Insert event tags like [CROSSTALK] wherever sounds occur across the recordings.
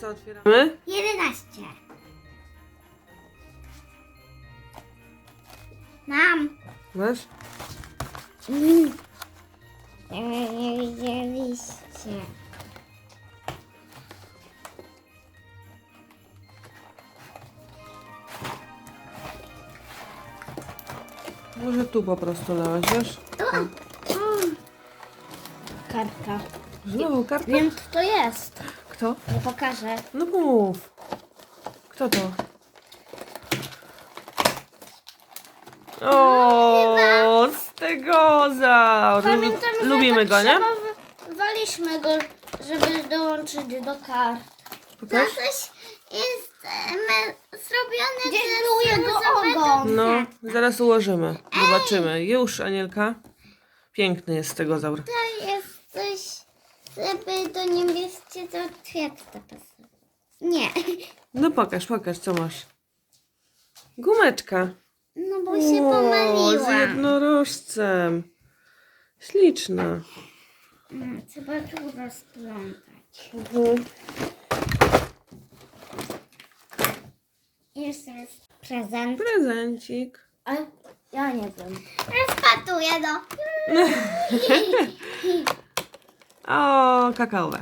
co otwieramy? 11. Mam. Masz? Mm. Nie widzieliście. Może tu po prostu lałeś, wiesz? Mm. Kartka. Znowu karta? Wiem, kto to jest. Kto? Nie pokażę. No mów. Kto to? O, stegozaur. Pamiętam, że Lubimy tak go, nie? Waliśmy go, żeby dołączyć do kart. Pokaż. coś jest zrobione Gdzieś był jego ogon. No, zaraz ułożymy. Zobaczymy. Już, Anielka. Piękny jest stegozaur. To jest coś, żeby do niebieskie to kwiatka pasuje. Nie. No pokaż, pokaż, co masz. Gumeczka. No bo się O, z pomyliłam. jednorożcem. Śliczna. Mm, Trzeba tu rozplątać. Mhm. Jeszcze jest prezent. Prezencik. A ja nie wiem. Rozpatuję no. [LAUGHS] O, kakaowe.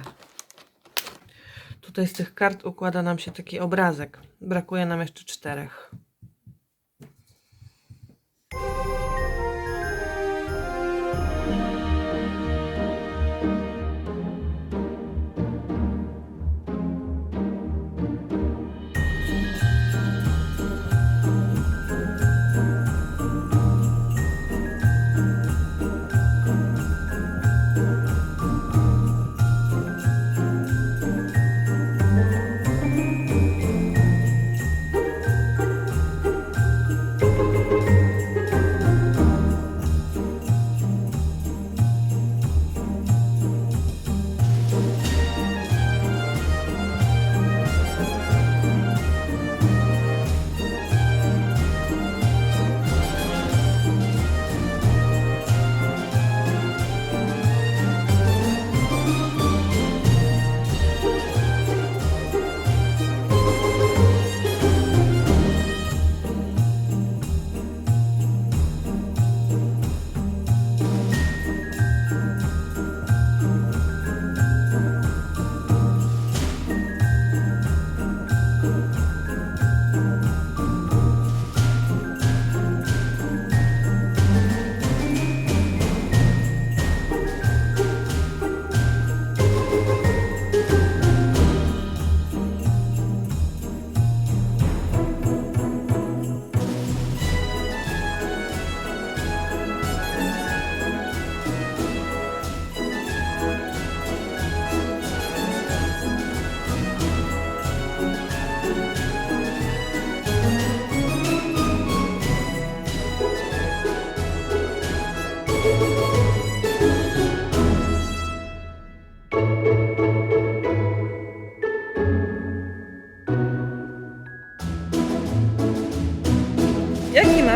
Tutaj z tych kart układa nam się taki obrazek. Brakuje nam jeszcze czterech.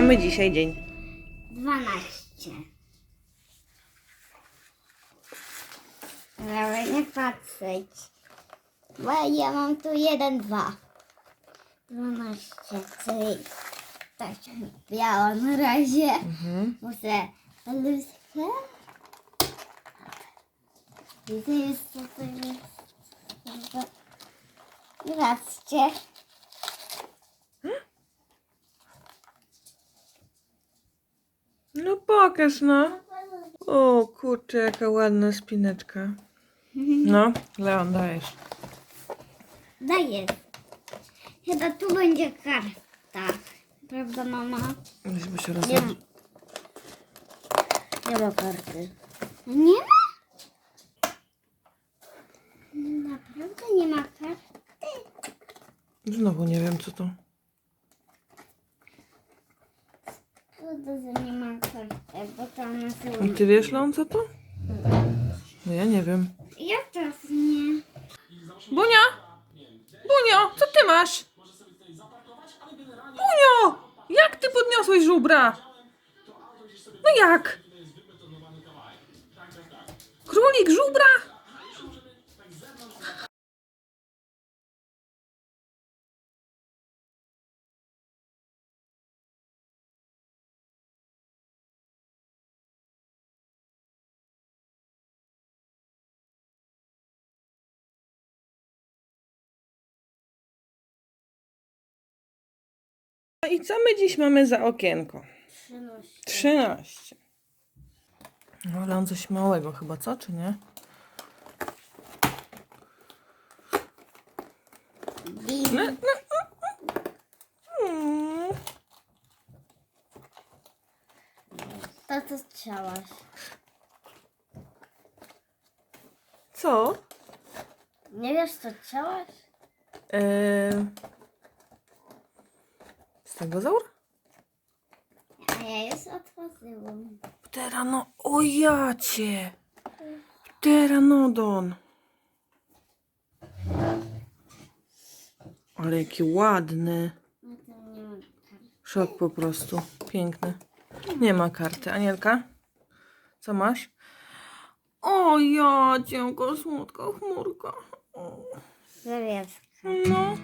Mamy dzisiaj dzień? 12. Ale nie patrzeć. Bo ja mam tu 1, 2. 12, czyli tak biało na razie. Mhm. Muszę. I to jest jest. Zobaczcie. No pokaż, no. O kurczę, jaka ładna spineczka. No, Leon, dajesz. Daję. Chyba tu będzie karta. Prawda, mama? Żeby się Nie. Nie ma karty. Nie ma? Naprawdę nie ma karty? Znowu nie wiem, co to. Kurde, że nie ma karty, sobie... ty wiesz, Leon, co to? No ja nie wiem. Ja też nie. Bunia! Bunio, co ty masz? Bunio! Jak ty podniosłeś żubra? No jak? Królik żubra? No i co my dziś mamy za okienko? 13. 13. No ale on coś małego chyba, co? Czy nie? Bim. No, no. Mm. To co strzałaś? Co? Nie wiesz co strzałaś? Eee... Stegozaur? A ja już otworzyłam. Pterano... O jacie! Pteranodon. Ale jaki ładny. Szok po prostu. Piękny. Nie ma karty. Anielka? Co masz? O ja, cienko, słodka chmurka. O, Zawiewka. No.